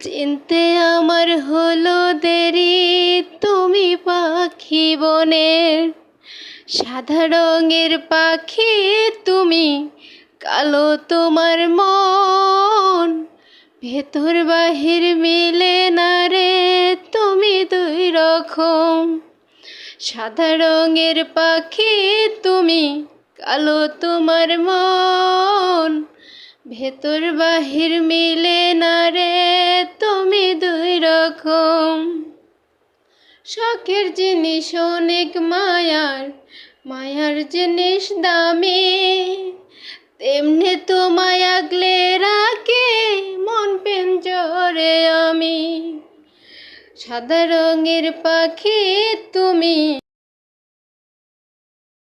চিনতে আমার হলো দেরি। তুমি পাখি বনের, সাদা রঙের পাখি, তুমি কালো তোমার মন। ভেতর বাহির মিলে না রে, তুমি দুই রকম। সাদা রঙের পাখি, তুমি কালো তোমার মন। ভেতর বাহির মিলে রকম। শখের জিনিস অনেক মায়ার মায়ার জিনিস দামি। তেমনি তোমায় আগলে রাখে মন পেঞ্জরে আমি। সাদা রঙের পাখি তুমি।